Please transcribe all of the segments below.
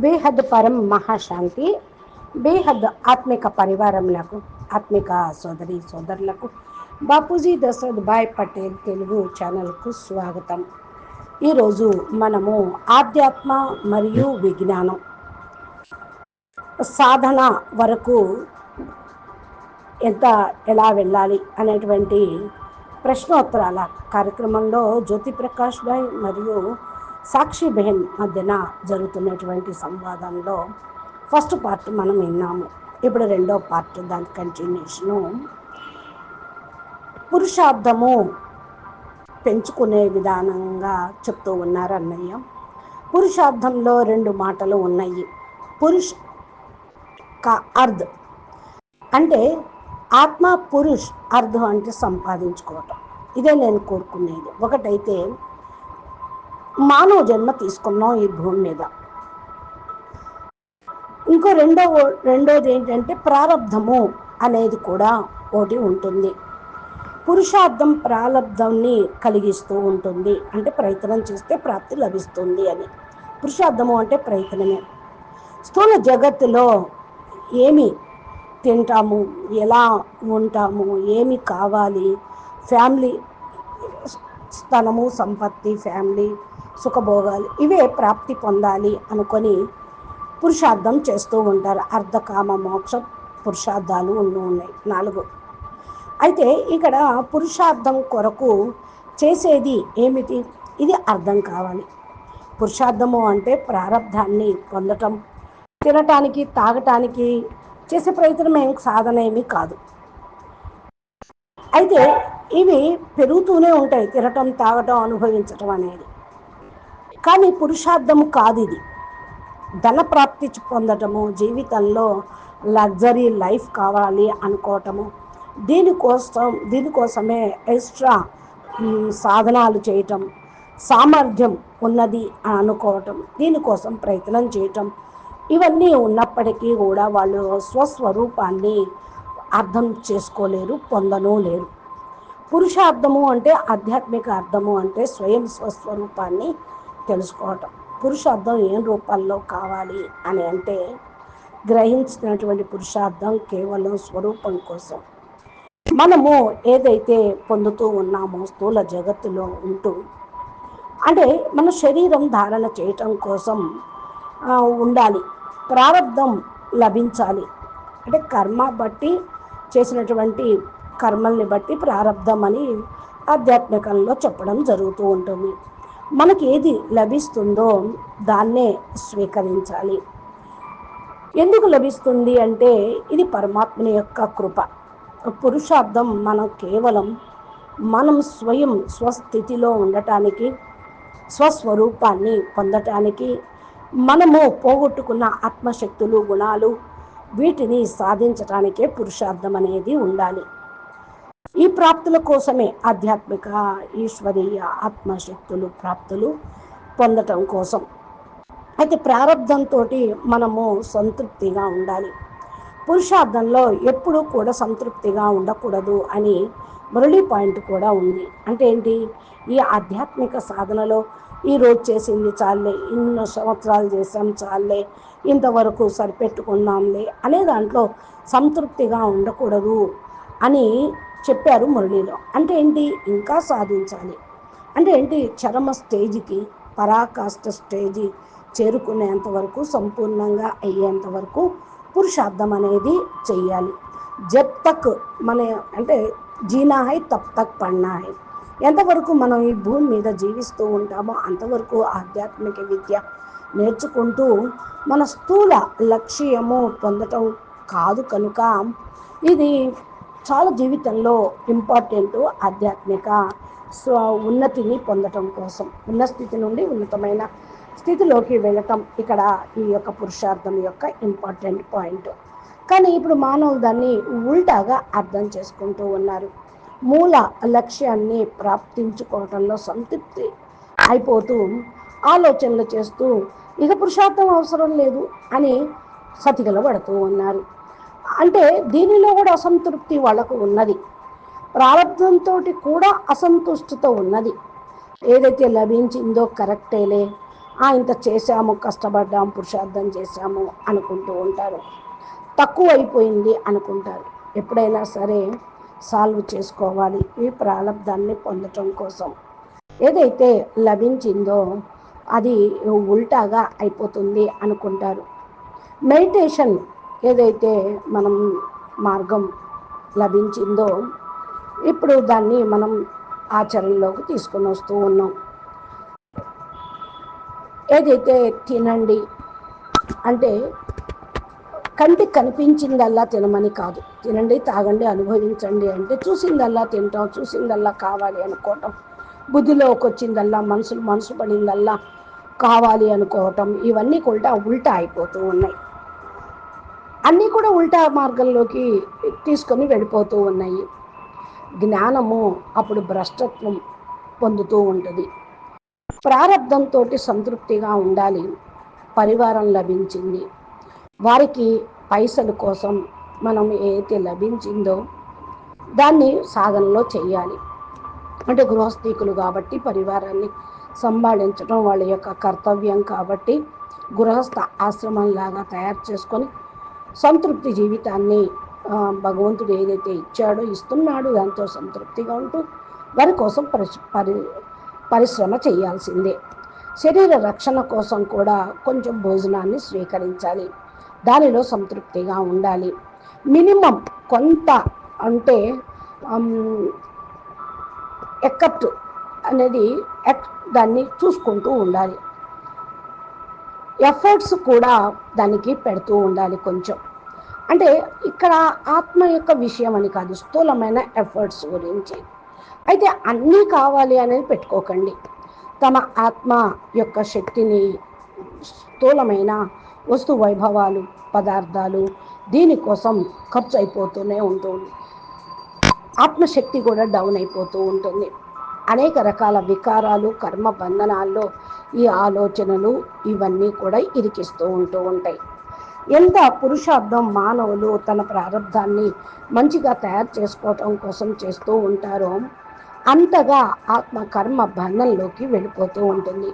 బేహద్ పరం మహాశాంతి బేహద్ ఆత్మిక పరివారములకు ఆత్మిక సోదరి సోదరులకు బాపూజీ దశరథ్ భాయ్ పటేల్ తెలుగు ఛానల్కు స్వాగతం. ఈరోజు మనము ఆధ్యాత్మ మరియు విజ్ఞానం సాధన వరకు ఎంత ఎలా వెళ్ళాలి అనేటువంటి ప్రశ్నోత్తరాల కార్యక్రమంలో జ్యోతి ప్రకాష్ భాయ్ మరియు సాక్షి బెహన్ మధ్యన జరుగుతున్నటువంటి సంవాదంలో ఫస్ట్ పార్ట్ మనం విన్నాము. ఇప్పుడు రెండో పార్ట్ దాని కంటిన్యూషను పురుషార్థము పెంచుకునే విధానంగా చెప్తూ ఉన్నారు అన్నయ్య. పురుషార్థంలో రెండు మాటలు ఉన్నాయి. పురుష్ కా అర్ధ్. అంటే ఆత్మ పురుష్ అర్థం అంటే సంపాదించుకోవటం. ఇదే నేను కోరుకునేది. ఒకటైతే మానవ జన్మ తీసుకున్నాం ఈ భూమి మీద. ఇంకో రెండో రెండోది ఏంటంటే ప్రారంధము అనేది కూడా ఒకటి ఉంటుంది. పురుషార్థం ప్రారంధాన్ని కలిగిస్తూ ఉంటుంది. అంటే ప్రయత్నం చేస్తే ప్రాప్తి లభిస్తుంది అని. పురుషార్థము అంటే ప్రయత్నమే. స్థూల జగత్తులో ఏమి తింటాము ఎలా ఉంటాము ఏమి కావాలి? ఫ్యామిలీ స్థలము సంపత్తి ఫ్యామిలీ సుఖభోగాలు ఇవే ప్రాప్తి పొందాలి అనుకొని పురుషార్థం చేస్తూ ఉంటారు. అర్ధకామ మోక్ష పురుషార్థాలు ఉండి ఉన్నాయి. నాలుగు. అయితే ఇక్కడ పురుషార్థం కొరకు చేసేది ఏమిటి? ఇది అర్థం కావాలి. పురుషార్థము అంటే ప్రారంధాన్ని పొందటం తినటానికి తాగటానికి చేసే ప్రయత్నం ఏం సాధన ఏమీ కాదు. అయితే ఇవి పెరుగుతూనే ఉంటాయి. తినటం తాగటం అనుభవించటం అనేది. కానీ పురుషార్థము కాదు ఇది ధన ప్రాప్తి పొందటము జీవితంలో లగ్జరీ లైఫ్ కావాలి అనుకోవటము. దీనికోసం దీనికోసమే ఎక్స్ట్రా సాధనాలు చేయటం సామర్థ్యం ఉన్నది అని అనుకోవటం దీనికోసం ప్రయత్నం చేయటం. ఇవన్నీ ఉన్నప్పటికీ కూడా వాళ్ళు స్వస్వరూపాన్ని అర్థం చేసుకోలేరు పొందనూ లేరు. పురుషార్థము అంటే ఆధ్యాత్మిక అర్థము అంటే స్వయం స్వస్వరూపాన్ని తెలుసుకోవటం. పురుషార్థం ఏం రూపాల్లో కావాలి అని అంటే గ్రహించినటువంటి పురుషార్థం కేవలం స్వరూపం కోసం. మనము ఏదైతే పొందుతూ ఉన్నామో స్థూల జగత్తులో ఉంటూ అంటే మన శరీరం ధారణ చేయటం కోసం ఉండాలి. ప్రారంధం లభించాలి. అంటే కర్మ బట్టి చేసినటువంటి కర్మల్ని బట్టి ప్రారంధం అని ఆధ్యాత్మికంలో చెప్పడం జరుగుతూ ఉంటుంది. మనకి ఏది లభిస్తుందో దాన్నే స్వీకరించాలి. ఎందుకు లభిస్తుంది అంటే ఇది పరమాత్మని యొక్క కృప. పురుషార్థం మనం కేవలం మనం స్వయం స్వస్థితిలో ఉండటానికి స్వస్వరూపాన్ని పొందటానికి మనము పోగొట్టుకున్న ఆత్మశక్తులు గుణాలు వీటిని సాధించటానికే పురుషార్థం అనేది ఉండాలి. ఈ ప్రాప్తుల కోసమే ఆధ్యాత్మిక ఈశ్వరీయ ఆత్మశక్తులు ప్రాప్తులు పొందటం కోసం. అయితే ప్రారంధంతో మనము సంతృప్తిగా ఉండాలి. పురుషార్థంలో ఎప్పుడూ కూడా సంతృప్తిగా ఉండకూడదు అని మురళీ పాయింట్ కూడా ఉంది. అంటే ఏంటి? ఈ ఆధ్యాత్మిక సాధనలో ఈ రోజు చేసింది చాలే ఇన్ని సంవత్సరాలు చేసాం చాలే ఇంతవరకు సరిపెట్టుకున్నాంలే అనే దాంట్లో సంతృప్తిగా ఉండకూడదు అని చెప్పారు మురళిలో. అంటే ఏంటి? ఇంకా సాధించాలి. అంటే ఏంటి? చరమ స్టేజ్కి పరాకాష్ట స్టేజి చేరుకునేంత వరకు సంపూర్ణంగా అయ్యేంత వరకు పురుషార్థం అనేది చెయ్యాలి. జబ్ తక్ మన అంటే జీనా హై తప్ తక్ పడినా హై ఎంతవరకు మనం ఈ భూమి మీద జీవిస్తూ ఉంటామో అంతవరకు ఆధ్యాత్మిక విద్య నేర్చుకుంటూ మన స్థూల లక్ష్యము పొందటం కాదు కనుక ఇది చాలా జీవితంలో ఇంపార్టెంట్ ఆధ్యాత్మిక స్వ ఉన్నతిని పొందటం కోసం ఉన్న స్థితి నుండి ఉన్నతమైన స్థితిలోకి వెళ్ళటం ఇక్కడ ఈ యొక్క పురుషార్థం యొక్క ఇంపార్టెంట్ పాయింట్. కానీ ఇప్పుడు మానవులు దాన్ని ఉల్టాగా అర్థం చేసుకుంటూ ఉన్నారు. మూల లక్ష్యాన్ని ప్రాప్తించుకోవటంలో సంతృప్తి అయిపోతూ ఆలోచనలు చేస్తూ ఇక పురుషార్థం అవసరం లేదు అని సతిగల పడుతూ ఉన్నారు. అంటే దీనిలో కూడా అసంతృప్తి వాళ్ళకు ఉన్నది. ప్రారంభంతో కూడా అసంతుష్టితో ఉన్నది. ఏదైతే లభించిందో కరెక్టేలే. "ఆ, ఇంత చేశాము కష్టపడ్డాము పురుషార్థం చేశాము అనుకుంటూ ఉంటారు. తక్కువ అయిపోయింది అనుకుంటారు. ఎప్పుడైనా సరే సాల్వ్ చేసుకోవాలి ఈ ప్రారంధాన్ని పొందటం కోసం. ఏదైతే లభించిందో అది ఉల్టాగా అయిపోతుంది అనుకుంటారు. మెడిటేషన్ ఏదైతే మనం మార్గం లభించిందో ఇప్పుడు దాన్ని మనం ఆచరణలోకి తీసుకొని వస్తూ ఉన్నాం. ఏదైతే తినండి అంటే కంటికి కనిపించిందల్లా తినమని కాదు. తినండి తాగండి అనుభవించండి అంటే చూసిందల్లా తింటాం చూసిందల్లా కావాలి అనుకోవటం. బుద్ధిలోకి వచ్చిందల్లా మనసులు మనసు పడిందల్లా కావాలి అనుకోవటం ఇవన్నీ కూడా ఉల్టా అయిపోతూ ఉన్నాయి. అన్నీ కూడా ఉల్టా మార్గంలోకి తీసుకొని వెళ్ళిపోతూ ఉన్నాయి. జ్ఞానము అప్పుడు భ్రష్టత్వం పొందుతూ ఉంటుంది. ప్రారంధంతో సంతృప్తిగా ఉండాలి. పరివారం లభించింది. వారికి పైసల కోసం మనం ఏదైతే లభించిందో దాన్ని సాధనలో చేయాలి. అంటే గృహస్థికులు కాబట్టి పరివారాన్ని సంభాళించడం వాళ్ళ యొక్క కర్తవ్యం కాబట్టి గృహస్థ ఆశ్రమంలాగా తయారు చేసుకొని సంతృప్తి జీవితాన్ని భగవంతుడు ఏదైతే ఇచ్చాడో ఇస్తున్నాడు దాంతో సంతృప్తిగా ఉంటూ వారి కోసం పరిశ్ పరి పరిశ్రమ చేయాల్సిందే. శరీర రక్షణ కోసం కూడా కొంచెం భోజనాన్ని స్వీకరించాలి. దానిలో సంతృప్తిగా ఉండాలి. మినిమం కొంత అంటే ఆమ్, ఎక్కట్ అనేది ఎక్ దాన్ని చూసుకుంటూ ఉండాలి. ఎఫర్ట్స్ కూడా దానికి పెడుతూ ఉండాలి కొంచెం. అంటే ఇక్కడ ఆత్మ యొక్క విషయం అని కాదు స్థూలమైన ఎఫర్ట్స్ గురించి. అయితే అన్నీ కావాలి అనేది పెట్టుకోకండి. తమ ఆత్మ యొక్క శక్తిని స్థూలమైన వస్తు వైభవాలు పదార్థాలు దీనికోసం ఖర్చు అయిపోతూనే ఉంటుంది. ఆత్మశక్తి కూడా డౌన్ అయిపోతూ ఉంటుంది. అనేక రకాల వికారాలు కర్మ బంధనాల్లో ఈ ఆలోచనలు ఇవన్నీ కూడా ఇరికిస్తూ ఉంటూ ఉంటాయి. ఎంత పురుషార్థం మానవులు తన ప్రారంధాన్ని మంచిగా తయారు చేసుకోవటం కోసం చేస్తూ ఉంటారో అంతగా ఆత్మ కర్మ బంధంలోకి వెళ్ళిపోతూ ఉంటుంది.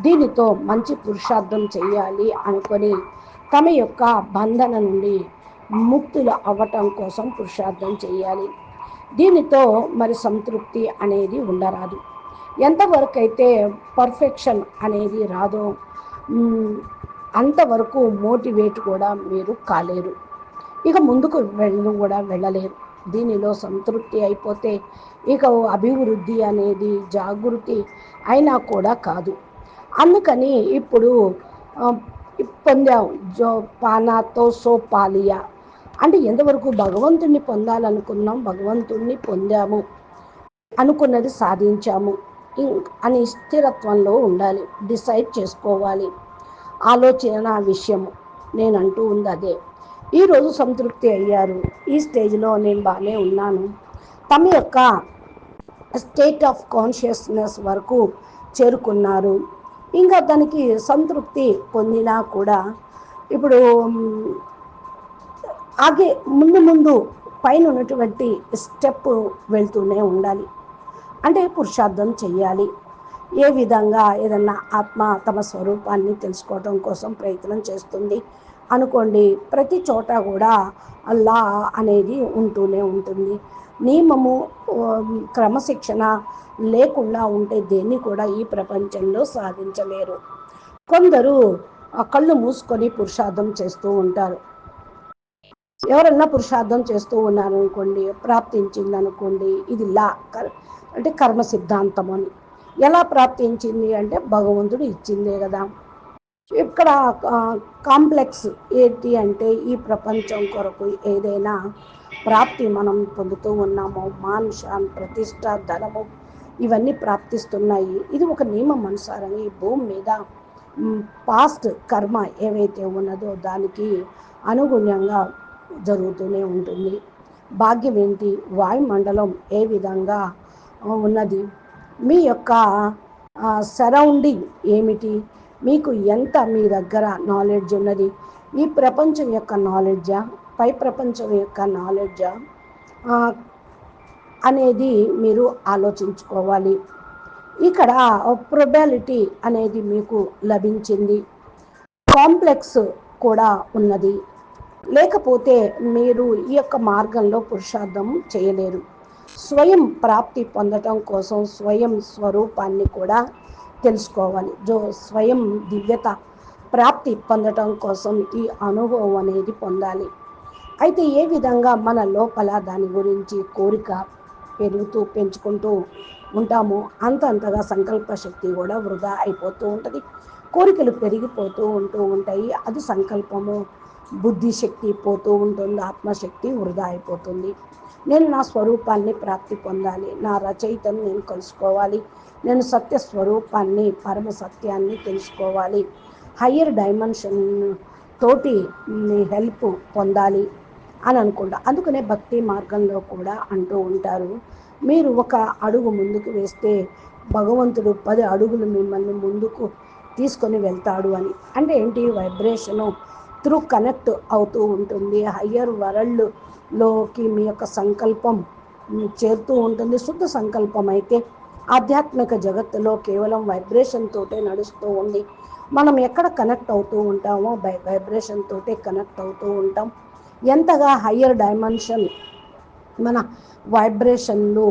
దీనితో మంచి పురుషార్థం చేయాలి అనుకొని తమ యొక్క బంధన నుండి ముక్తులు అవ్వటం కోసం పురుషార్థం చేయాలి. దీనితో మరి సంతృప్తి అనేది ఉండరాదు. ఎంతవరకు అయితే పర్ఫెక్షన్ అనేది రాదో అంతవరకు మోటివేట్ కూడా మీరు కాలేరు. ఇక ముందుకు వెళ్ళడం కూడా వెళ్ళలేరు. దీనిలో సంతృప్తి అయిపోతే ఇక అభివృద్ధి అనేది జాగృతి అయినా కూడా కాదు. అందుకని ఇప్పుడు పొందాం. జో పానాతో సో పాలియా. అంటే ఎంతవరకు భగవంతుణ్ణి పొందాలనుకున్నాం భగవంతుణ్ణి పొందాము అనుకున్నది సాధించాము. అని స్థిరత్వంలో ఉండాలి. డిసైడ్ చేసుకోవాలి. ఆలోచన విషయము. నేను అంటూ ఉంది అదే. ఈరోజు సంతృప్తి అయ్యారు. ఈ స్టేజ్లో నేను బాగానే ఉన్నాను. తమ యొక్క స్టేట్ ఆఫ్ కాన్షియస్నెస్ వరకు చేరుకున్నారు. ఇంకా దానికి సంతృప్తి పొందినా కూడా ఇప్పుడు ఆగే ముందు ముందు పైన ఉన్నటువంటి స్టెప్ వెళ్తూనే ఉండాలి. అంటే పురుషార్థం చెయ్యాలి. ఏ విధంగా ఏదన్నా ఆత్మ తమ స్వరూపాన్ని తెలుసుకోవడం కోసం ప్రయత్నం చేస్తుంది అనుకోండి ప్రతి చోట కూడా అల్లా అనేది ఉంటూనే ఉంటుంది. నియమము క్రమశిక్షణ లేకుండా ఉంటే దేన్ని కూడా ఈ ప్రపంచంలో సాధించలేరు. కొందరు ఆ కళ్ళు మూసుకొని పురుషార్థం చేస్తూ ఉంటారు. ఎవరన్నా పురుషార్థం చేస్తూ ఉన్నారు అనుకోండి ప్రాప్తించింది అనుకోండి ఇది లా కర్- అంటే కర్మ సిద్ధాంతం అని. ఎలా ప్రాప్తించింది అంటే భగవంతుడు ఇచ్చిందే కదా. ఇక్కడ కాంప్లెక్స్ ఏంటి అంటే ఈ ప్రపంచం కొరకు ఏదైనా ప్రాప్తి మనం పొందుతూ ఉన్నామో. మానుష ప్రతిష్ట ధనము ఇవన్నీ ప్రాప్తిస్తున్నాయి. ఇది ఒక నియమం అనుసారం ఈ భూమి మీద పాస్ట్ కర్మ ఏవైతే ఉన్నదో దానికి అనుగుణ్యంగా జరుగుతూనే ఉంటుంది. భాగ్యం ఏంటి? వాయుమండలం ఏ విధంగా ఉన్నది. మీ యొక్క సరౌండింగ్ ఏమిటి? మీకు ఎంత మీ దగ్గర నాలెడ్జ్ ఉన్నది? ఈ ప్రపంచం యొక్క నాలెడ్జా పై ప్రపంచం యొక్క నాలెడ్జా అనేది మీరు ఆలోచించుకోవాలి. ఇక్కడ ప్రొబాలిటీ అనేది మీకు లభించింది. కాంప్లెక్స్ కూడా ఉన్నది. లేకపోతే మీరు ఈ యొక్క మార్గంలో పురుషార్థం చేయలేరు. స్వయం ప్రాప్తి పొందటం కోసం స్వయం స్వరూపాన్ని కూడా తెలుసుకోవాలి. జో స్వయం దివ్యత ప్రాప్తి పొందటం కోసం ఈ అనుభవం అనేది పొందాలి. అయితే ఏ విధంగా మన లోపల దాని గురించి కోరిక పెరుగుతూ పెంచుకుంటూ ఉంటామో అంతంతగా సంకల్ప శక్తి కూడా వృధా అయిపోతూ ఉంటుంది. కోరికలు పెరిగిపోతూ ఉంటూ ఉంటాయి. అది సంకల్పము బుద్ధి శక్తి పోతూ ఉంటుంది. ఆత్మశక్తి వృధా అయిపోతుంది. నేను నా స్వరూపాన్ని ప్రాప్తి పొందాలి. నా రచయితను నేను కలుసుకోవాలి. నేను సత్య స్వరూపాన్ని పరమ సత్యాన్ని తెలుసుకోవాలి. హయ్యర్ డైమెన్షన్ తోటి హెల్ప్ పొందాలి అని అనుకుంటా. అందుకనే భక్తి మార్గంలో కూడా అంటూ ఉంటారు. మీరు ఒక అడుగు ముందుకు వేస్తే భగవంతుడు పది అడుగులు మిమ్మల్ని ముందుకు తీసుకొని వెళ్తాడు అని. అంటే ఏంటి? వైబ్రేషను త్రూ కనెక్ట్ అవుతూ ఉంటుంది. హయ్యర్ వరల్డ్లోకి మీ యొక్క సంకల్పం చేరుతూ ఉంటుంది. శుద్ధ సంకల్పం అయితే ఆధ్యాత్మిక జగత్తులో కేవలం వైబ్రేషన్ తోటే నడుస్తూ ఉంది. మనం ఎక్కడ కనెక్ట్ అవుతూ ఉంటామో బై వైబ్రేషన్ తోటే కనెక్ట్ అవుతూ ఉంటాం. ఎంతగా హయ్యర్ డైమెన్షన్ మన వైబ్రేషన్లు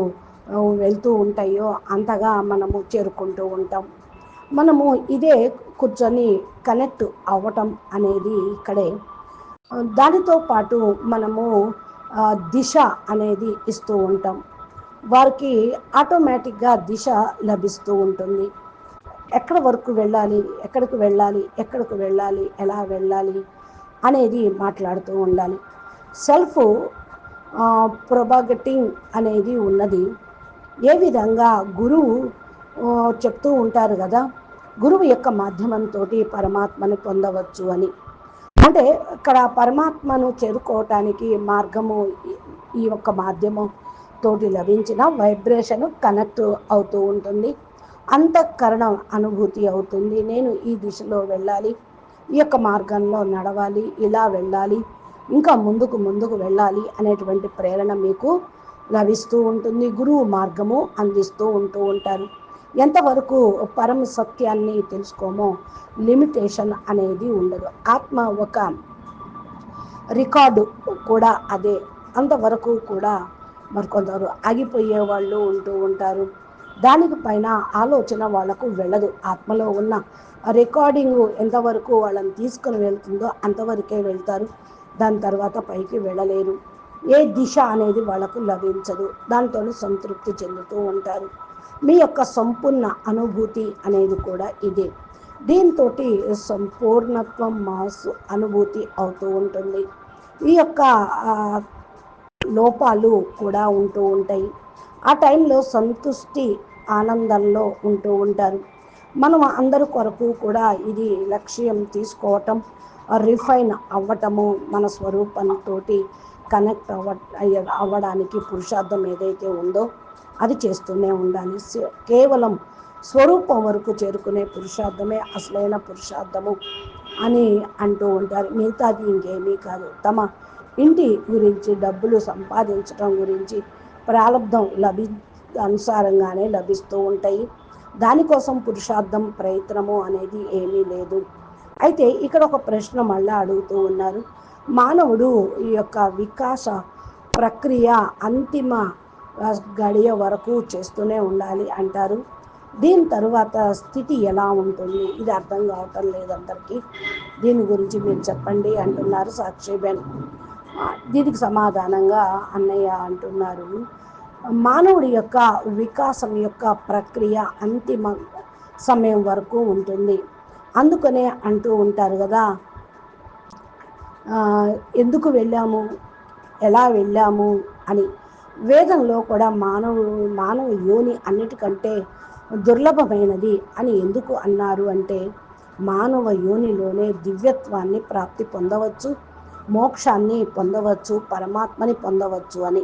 వెళ్తూ ఉంటాయో అంతగా మనము చేరుకుంటూ ఉంటాం. మనము ఇదే కూర్చొని కనెక్ట్ అవ్వటం అనేది ఇక్కడే. దానితో పాటు మనము దిశ అనేది ఇస్తూ ఉంటాం. వారికి ఆటోమేటిక్గా దిశ లభిస్తూ ఉంటుంది. ఎక్కడ వరకు వెళ్ళాలి ఎక్కడికి వెళ్ళాలి ఎక్కడికి వెళ్ళాలి ఎలా వెళ్ళాలి అనేది మాట్లాడుతూ ఉండాలి. సెల్ఫ్ ప్రొబాగటింగ్ అనేది ఉన్నది. ఏ విధంగా గురువు చెప్తూ ఉంటారు కదా గురువు యొక్క మాధ్యమంతో పరమాత్మను పొందవచ్చు అని. అంటే ఇక్కడ పరమాత్మను చేరుకోవటానికి మార్గము ఈ యొక్క మాధ్యమం తోటి లభించిన వైబ్రేషన్ కనెక్ట్ అవుతూ ఉంటుంది. అంతఃకరణం అనుభూతి అవుతుంది. నేను ఈ దిశలో వెళ్ళాలి ఈ యొక్క మార్గంలో నడవాలి ఇలా వెళ్ళాలి ఇంకా ముందుకు ముందుకు వెళ్ళాలి అనేటువంటి ప్రేరణ మీకు లభిస్తూ ఉంటుంది. గురువు మార్గము అందిస్తూ ఉంటూ ఉంటారు. ఎంతవరకు పరమ సత్యాన్ని తెలుసుకోమో లిమిటేషన్ అనేది ఉండదు. ఆత్మ ఒక రికార్డు కూడా అదే. అంతవరకు కూడా మరి కొందరు ఆగిపోయే వాళ్ళు ఉంటూ ఉంటారు. దానికి పైన ఆలోచన వాళ్ళకు వెళ్ళదు. ఆత్మలో ఉన్న రికార్డింగ్ ఎంతవరకు వాళ్ళని తీసుకుని వెళ్తుందో అంతవరకే వెళ్తారు. దాని తర్వాత పైకి వెళ్ళలేరు. ఏ దిశ అనేది వాళ్ళకు లభించదు. దాంతో సంతృప్తి చెందుతూ ఉంటారు. మీ యొక్క సంపూర్ణ అనుభూతి అనేది కూడా ఇదే. దీంతో సంపూర్ణత్వం మాసు అనుభూతి అవుతూ ఉంటుంది. ఈ యొక్క లోపాలు కూడా ఉంటూ ఉంటాయి. ఆ టైంలో సంతుష్టి ఆనందంలో ఉంటూ ఉంటారు. మనం అందరి కొరకు కూడా ఇది లక్ష్యం తీసుకోవటం రిఫైన్ అవ్వటము మన స్వరూపంతో కనెక్ట్ అవ్వ అవ్వడానికి పురుషార్థం ఏదైతే ఉందో అది చేస్తూనే ఉండాలి. కేవలం స్వరూపం వరకు చేరుకునే పురుషార్థమే అసలైన పురుషార్థము అని అంటూ ఉంటారు. మిగతాది ఇంకేమీ కాదు. తమ ఇంటి గురించి డబ్బులు సంపాదించడం గురించి ప్రారంధం లభి అనుసారంగానే లభిస్తూ ఉంటాయి. దానికోసం పురుషార్థం ప్రయత్నము అనేది ఏమీ లేదు. అయితే ఇక్కడ ఒక ప్రశ్న మళ్ళీ అడుగుతూ ఉన్నారు. మానవుడు ఈ యొక్క వికాస ప్రక్రియ అంతిమ గడియ వరకు చేస్తూనే ఉండాలి అంటారు. దీని తర్వాత స్థితి ఎలా ఉంటుంది? ఇది అర్థం కావటం లేదు అందరికీ. దీని గురించి మీరు చెప్పండి అంటున్నారు సాక్షిబెన్ దీనికి సమాధానంగా అన్నయ్య అంటున్నారు. మానవుడి యొక్క వికాసం యొక్క ప్రక్రియ అంతిమ సమయం వరకు ఉంటుంది. అందుకనే అంటూ ఉంటారు కదా. ఎందుకు వెళ్ళాము? ఎలా వెళ్ళాము? అని. వేదంలో కూడా మానవు మానవ యోని అన్నిటికంటే దుర్లభమైనది అని ఎందుకు అన్నారు అంటే మానవ యోనిలోనే దివ్యత్వాన్ని ప్రాప్తి పొందవచ్చు మోక్షాన్ని పొందవచ్చు పరమాత్మని పొందవచ్చు అని.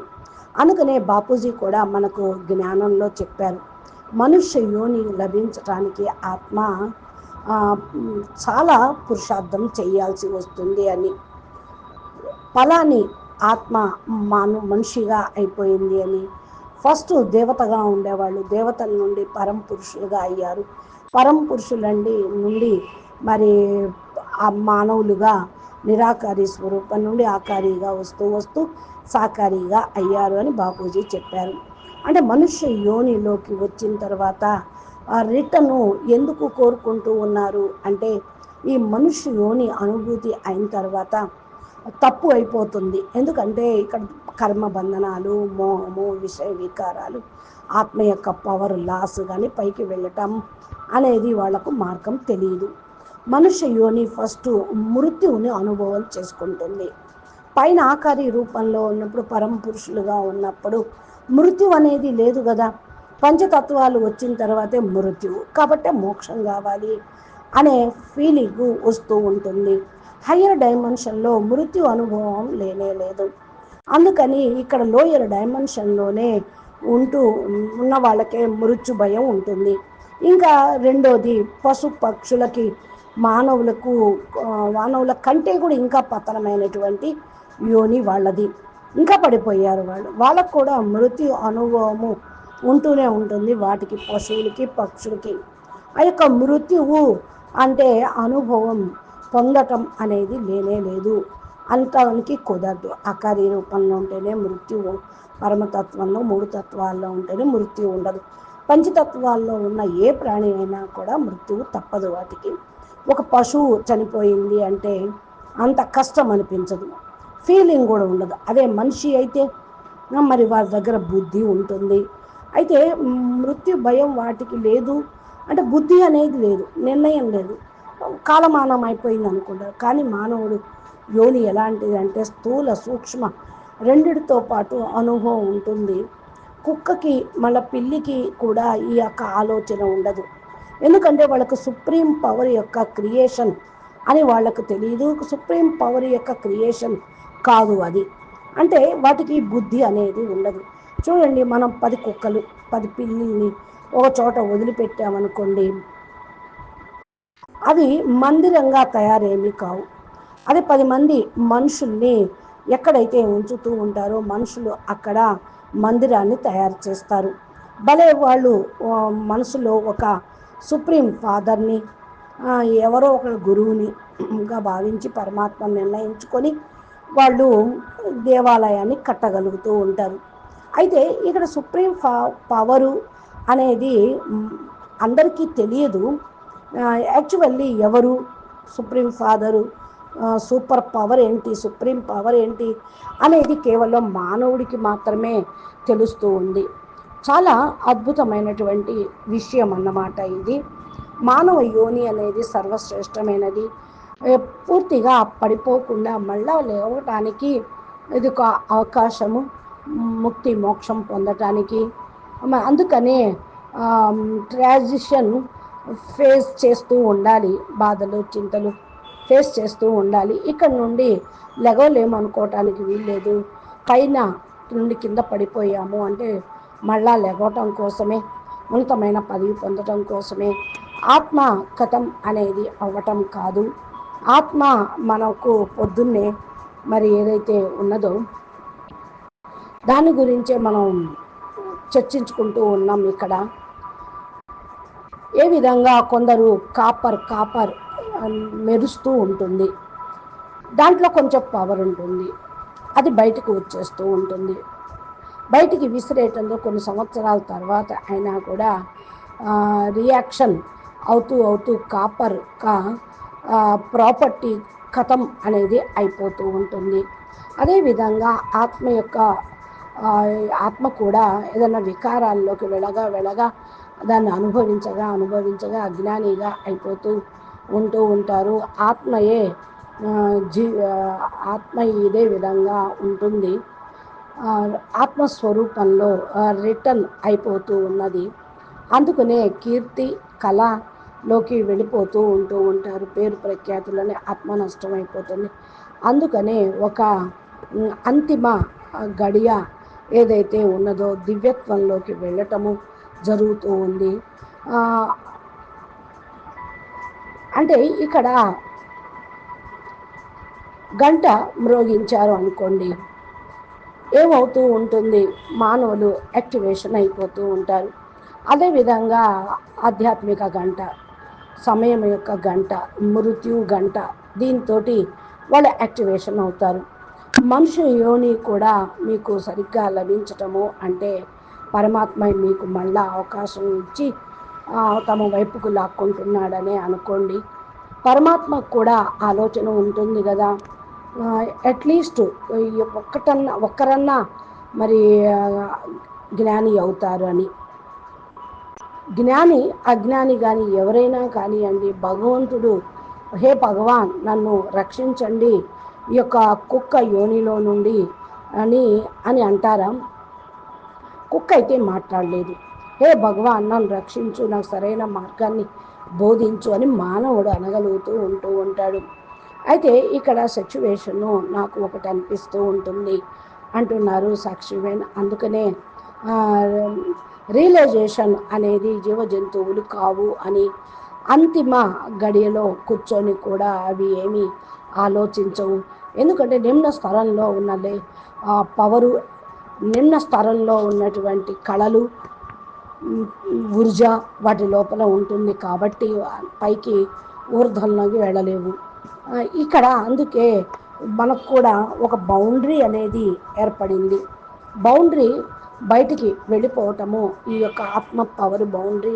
అనుకనే బాపూజీ కూడా మనకు జ్ఞానంలో చెప్పారు. మనుష్య యోని లభించటానికి ఆత్మ చాలా పురుషార్థం చేయాల్సి వస్తుంది అని. ఫలాన్ని ఆత్మ మాను మనిషిగా అయిపోయింది అని. ఫస్ట్ దేవతగా ఉండేవాళ్ళు దేవతల నుండి పరం పురుషులుగా అయ్యారు. పరం పురుషులండి నుండి మరి ఆ మానవులుగా నిరాకారి స్వరూపం నుండి ఆకారిగా వస్తూ వస్తూ సాకారిగా అయ్యారు అని బాపూజీ చెప్పారు. అంటే మనుష్య యోనిలోకి వచ్చిన తర్వాత ఆ రిటర్ను ఎందుకు కోరుకుంటూ ఉన్నారు అంటే ఈ మనుష్య యోని అనుభూతి అయిన తర్వాత తప్పు అయిపోతుంది. ఎందుకంటే ఇక్కడ కర్మ బంధనాలు మోహము విషయ వికారాలు ఆత్మ యొక్క పవర్ లాస్ కానీ పైకి వెళ్ళటం అనేది వాళ్ళకు మార్గం తెలియదు మనుష్య యోని ఫస్ట్ మృత్యువుని అనుభవం చేసుకుంటుంది. పైన ఆకారి రూపంలో ఉన్నప్పుడు పరమ పురుషులుగా ఉన్నప్పుడు మృత్యు అనేది లేదు కదా. పంచతత్వాలు వచ్చిన తర్వాతే మృత్యువు కాబట్టి మోక్షం కావాలి అనే ఫీలింగ్ వస్తూ ఉంటుంది. హయ్యర్ డైమెన్షన్లో మృత్యు అనుభవం లేనే లేదు. అందుకని ఇక్కడ లోయర్ డైమెన్షన్లోనే ఉంటూ ఉన్న వాళ్ళకే మృత్యు భయం ఉంటుంది. ఇంకా రెండోది పశు పక్షులకి మానవులకు మానవుల కంటే కూడా ఇంకా పతనమైనటువంటి యోని వాళ్ళది. ఇంకా పడిపోయారు వాళ్ళు. వాళ్ళకు కూడా మృత్యు అనుభవము ఉంటూనే ఉంటుంది వాటికి పశువులకి పక్షులకి. ఆ యొక్క మృత్యువు అంటే అనుభవం. పొందటం అనేది లేనే లేదు. అంతవనికి కుదరదు. అకారి రూపంలో ఉంటేనే మృత్యువు పరమతత్వంలో మూడు తత్వాల్లో ఉంటేనే మృత్యు ఉండదు. పంచతత్వాల్లో ఉన్న ఏ ప్రాణి అయినా కూడా మృత్యువు తప్పదు వాటికి. ఒక పశువు చనిపోయింది అంటే అంత కష్టం అనిపించదు. ఫీలింగ్ కూడా ఉండదు. అదే మనిషి అయితే మరి వారి దగ్గర బుద్ధి ఉంటుంది. అయితే మృత్యు భయం వాటికి లేదు. అంటే బుద్ధి అనేది లేదు. నిర్ణయం లేదు. కాలమానం అయిపోయింది అనుకుంటారు కానీ మానవుడు యోని ఎలాంటిది అంటే స్థూల సూక్ష్మ రెండిటితో పాటు అనుభవం ఉంటుంది. కుక్కకి మళ్ళీ పిల్లికి కూడా ఈ యొక్క ఆలోచన ఉండదు. ఎందుకంటే వాళ్ళకు సుప్రీం పవర్ యొక్క క్రియేషన్ అని వాళ్ళకు తెలియదు సుప్రీం పవర్ యొక్క క్రియేషన్ కాదు అది. అంటే వాటికి బుద్ధి అనేది ఉండదు. చూడండి మనం పది కుక్కలు పది పిల్లిని ఒక చోట వదిలిపెట్టామనుకోండి అవి మందిరంగా తయారేమీ కావు. అదే పది మంది మనుషుల్ని ఎక్కడైతే ఉంచుతూ ఉంటారో మనుషులు అక్కడ మందిరాన్ని తయారు చేస్తారు. భలే వాళ్ళు మనసులో ఒక సుప్రీం ఫాదర్ని ఎవరో ఒక గురువుని గా భావించి పరమాత్మ నిర్ణయించుకొని వాళ్ళు దేవాలయాన్ని కట్టగలుగుతూ ఉంటారు. అయితే ఇక్కడ సుప్రీం ఫా పవరు అనేది అందరికీ తెలియదు. యాక్చువల్లీ ఎవరు సుప్రీం ఫాదరు సూపర్ పవర్ ఏంటి సుప్రీం పవర్ ఏంటి అనేది కేవలం మానవుడికి మాత్రమే తెలుస్తూ ఉంది. చాలా అద్భుతమైనటువంటి విషయం అన్నమాట ఇది. మానవ యోని అనేది సర్వశ్రేష్టమైనది. పూర్తిగా పడిపోకుండా మళ్ళా లేవటానికి ఇది ఒక అవకాశము ముక్తి మోక్షం పొందటానికి. అందుకనే ట్రాజిషన్ ఫేస్ చేస్తూ ఉండాలి బాధలు చింతలు ఫేస్ చేస్తూ ఉండాలి. ఇక్కడ నుండి లెగవలేమనుకోవటానికి వీల్లేదు. పైన నుండి కింద పడిపోయాము అంటే మళ్ళా లెగవటం కోసమే ఉన్నతమైన పదవి పొందటం కోసమే. ఆత్మ కథం అనేది అవ్వటం కాదు. ఆత్మ మనకు పొద్దున్నే మరి ఏదైతే ఉన్నదో దాని గురించే మనం చర్చించుకుంటూ ఉన్నాం ఇక్కడ. ఏ విధంగా కొందరు కాపర్ కాపర్ మెరుస్తూ ఉంటుంది. దాంట్లో కొంచెం పవర్ ఉంటుంది. అది బయటకు వచ్చేస్తూ ఉంటుంది. బయటికి విసిరేయటంలో కొన్ని సంవత్సరాల తర్వాత అయినా కూడా రియాక్షన్ అవుతూ అవుతూ కాపర్ కా ప్రాపర్టీ కథం అనేది అయిపోతూ ఉంటుంది. అదేవిధంగా ఆత్మ యొక్క ఆత్మ కూడా ఏదైనా వికారాల్లోకి వెళ్ళగా వెళ్ళగా దాన్ని అనుభవించగా అనుభవించగా అజ్ఞానిగా అయిపోతూ ఉంటూ ఉంటారు. ఆత్మయే జీ ఆత్మ ఇదే విధంగా ఉంటుంది. ఆత్మస్వరూపంలో రిటర్న్ అయిపోతూ ఉన్నది. అందుకనే కీర్తి కళలోకి వెళ్ళిపోతూ ఉంటూ ఉంటారు. పేరు ప్రఖ్యాతులని ఆత్మ నష్టం అయిపోతుంది. అందుకనే ఒక అంతిమ గడియ ఏదైతే ఉన్నదో దివ్యత్వంలోకి వెళ్ళటము జరుగుతూ ఉంది. అంటే ఇక్కడ గంట మ్రోగించారు అనుకోండి ఏమవుతూ ఉంటుంది? మానవులు యాక్టివేషన్ అయిపోతూ ఉంటారు. అదేవిధంగా ఆధ్యాత్మిక గంట సమయం యొక్క గంట మృత్యు గంట దీంతో వాళ్ళు యాక్టివేషన్ అవుతారు. మనుషు యోని కూడా మీకు సరిగ్గా లభించటము అంటే పరమాత్మ మీకు మళ్ళా అవకాశం ఇచ్చి తమ వైపుకు లాక్కుంటున్నాడనే అనుకోండి. పరమాత్మకు కూడా ఆలోచన ఉంటుంది కదా. అట్లీస్ట్ ఒక్కటన్నా ఒక్కరన్నా మరి జ్ఞాని అవుతారు అని. జ్ఞాని అజ్ఞాని కానీ ఎవరైనా కానివ్వండి భగవంతుడు హే భగవాన్ నన్ను రక్షించండి ఈ యొక్క కుక్క యోనిలో నుండి అని అని అంటారా. కుక్క అయితే మాట్లాడలేదు. హే భగవాన్ నన్ను రక్షించు నాకు సరైన మార్గాన్ని బోధించు అని మానవుడు అనగలుగుతూ ఉంటూ ఉంటాడు. అయితే ఇక్కడ సిచ్యువేషను నాకు ఒకటి అనిపిస్తూ ఉంటుంది. అంటున్నారు సాక్షివేన్ అందుకనే రియలైజేషన్ అనేది జీవ జంతువులు కావు అని అంతిమ గడియలో కూర్చొని కూడా అవి ఏమీ ఆలోచించవు. ఎందుకంటే నిమ్న స్థలంలో ఉన్నదే పవరు నిమ్న స్థలంలో ఉన్నటువంటి కళలు ఊర్జ వాటి లోపల ఉంటుంది కాబట్టి పైకి ఊర్ధంలోకి వెళ్ళలేవు. ఇక్కడ అందుకే మనకు కూడా ఒక బౌండరీ అనేది ఏర్పడింది. బౌండరీ బయటికి వెళ్ళిపోవటము ఈ యొక్క ఆత్మ పవర్ బౌండరీ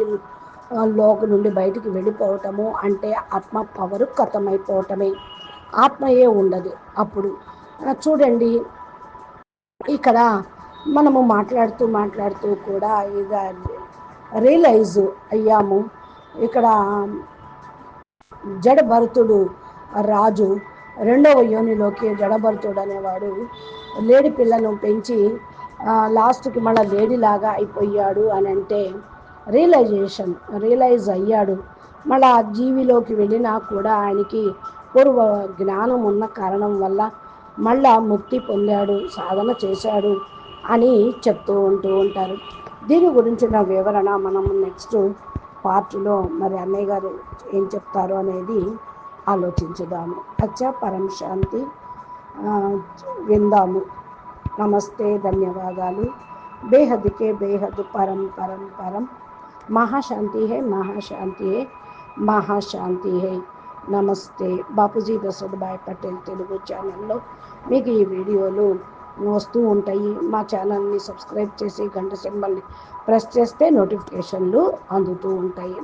లోకి నుండి బయటికి వెళ్ళిపోవటము అంటే ఆత్మ పవరు కథమైపోవటమే. ఆత్మయే ఉండదు అప్పుడు. చూడండి. ఇక్కడ మనము మాట్లాడుతూ మాట్లాడుతూ కూడా ఇక రియలైజ్ అయ్యాము. ఇక్కడ జడభరతుడు రాజు రెండవ యోనిలోకి జడభరతుడు అనేవాడు లేడి పిల్లను పెంచి లాస్ట్కి మళ్ళీ లేడీలాగా అయిపోయాడు అని అంటే రియలైజేషన్ రియలైజ్ అయ్యాడు. మళ్ళీ జీవిలోకి వెళ్ళినా కూడా ఆయనకి పూర్వ జ్ఞానం ఉన్న కారణం వల్ల మళ్ళా ముక్తి పొందాడు సాధన చేశాడు అని చెప్తూ ఉంటూ ఉంటారు. దీని గురించిన వివరణ మనం నెక్స్ట్ పార్ట్లో మరి అన్నయ్య గారు ఏం చెప్తారు అనేది ఆలోచించుదాము. అచ్చా పరం శాంతి విందాము. నమస్తే ధన్యవాదాలు. బేహద్కే బేహద్ పరం పరం పరం. మహాశాంతి హే మహాశాంతి హే మహాశాంతి హే. నమస్తే. బాపూజీ బసవబాయ్ పటేల్ తెలుగు ఛానల్లో మీకు ఈ వీడియోలు వస్తూ ఉంటాయి. మా ఛానల్ని సబ్స్క్రైబ్ చేసి గంట సింబల్ని ప్రెస్ చేస్తే నోటిఫికేషన్లు అందుతూ ఉంటాయి.